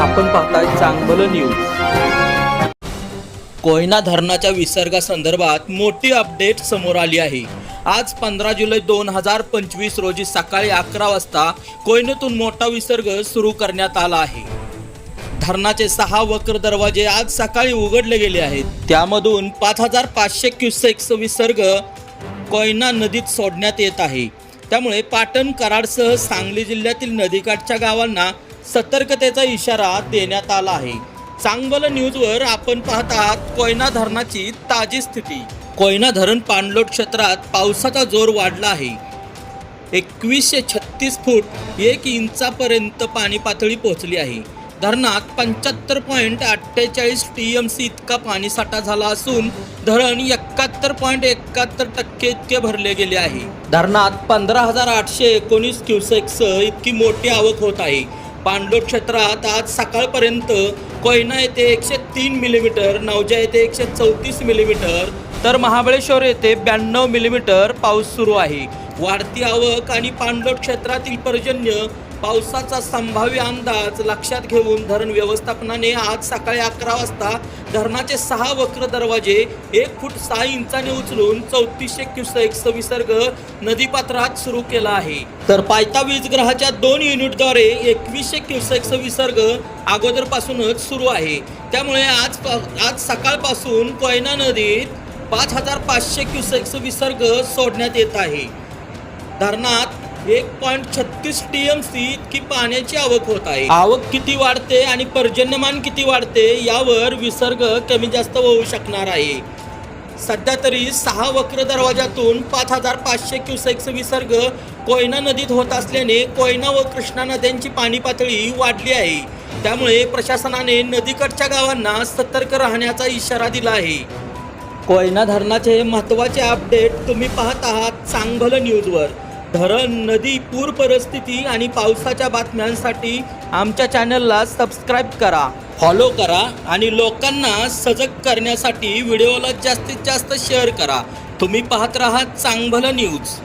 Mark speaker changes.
Speaker 1: आपण पाहताय चांगलं न्यूज कोयना धरणाच्या विसर्गासंदर्भात मोठी अपडेट समोर आली आहे आज पंधरा जुलै दोन हजार पंचवीस रोजी सकाळी अकरा वाजता कोयनेतून मोठा विसर्ग सुरू करण्यात आला आहे धरणाचे सहा वक्र दरवाजे आज सकाळी उघडले गेले आहेत त्यामधून पाच हजार पाचशे क्युसेक्स विसर्ग कोयना नदीत सोडण्यात येत आहे त्यामुळे पाटण कराडसह सांगली जिल्ह्यातील नदीकाठच्या गावांना सतर्कतेचा इशारा देण्यात आला आहे न्यूज न्यूजवर आपण पाहता कोयना धरणाची ताजी स्थिती कोयना धरण पाणलोट क्षेत्रात पावसाचा जोर वाढला आहे एकवीसशे छत्तीस फूट एक इंचापर्यंत पाणी पातळी पोहोचली आहे धरणात पंच्याहत्तर पॉईंट अठ्ठेचाळीस टी एम सी इतका पाणीसाठा झाला असून धरण एकाहत्तर पॉईंट एकाहत्तर टक्के इतके भरले गेले आहे धरणात पंधरा हजार आठशे एकोणीस क्युसेक्स इतकी मोठी आवक होत आहे पांडोट क्षेत्रात आज सकाळपर्यंत कोयना येथे एकशे तीन मिलीमीटर नवजा येथे एकशे चौतीस मिलीमीटर तर महाबळेश्वर येथे ब्याण्णव मिलीमीटर पाऊस सुरू आहे वाढती आवक आणि पांडोट क्षेत्रातील पर्जन्य पावसाचा संभाव्य अंदाज लक्षात घेऊन धरण व्यवस्थापनाने आज सकाळी अकरा वाजता धरणाचे सहा वक्र दरवाजे एक फूट सहा इंचाने उचलून चौतीसशे क्युसेक विसर्ग नदीपात्रात सुरू केला आहे तर पायता ग्रहाच्या दोन युनिटद्वारे एकवीसशे क्युसेक विसर्ग अगोदरपासूनच सुरू आहे त्यामुळे आज आज सकाळपासून कोयना नदीत पाच हजार पाचशे क्युसेक्स विसर्ग सोडण्यात येत आहे धरणात एक पॉईंट छत्तीस टी एम सी इतकी पाण्याची आवक होत आहे आवक किती वाढते आणि पर्जन्यमान किती वाढते यावर विसर्ग कमी जास्त होऊ शकणार आहे सध्या तरी सहा वक्र दरवाजातून पाच हजार पाचशे क्युसेक्स विसर्ग कोयना नदीत होत असल्याने कोयना व कृष्णा नद्यांची पाणी पातळी वाढली आहे त्यामुळे प्रशासनाने नदीकडच्या गावांना सतर्क राहण्याचा इशारा दिला आहे कोयना धरणाचे महत्त्वाचे अपडेट तुम्ही पाहत आहात चांगभल न्यूजवर धरण नदी पूर परिस्थिती आणि पावसाच्या बातम्यांसाठी आमच्या चॅनलला सबस्क्राईब करा फॉलो करा आणि लोकांना सजग करण्यासाठी व्हिडिओला जास्तीत जास्त शेअर करा तुम्ही पाहत राहा चांगभलं न्यूज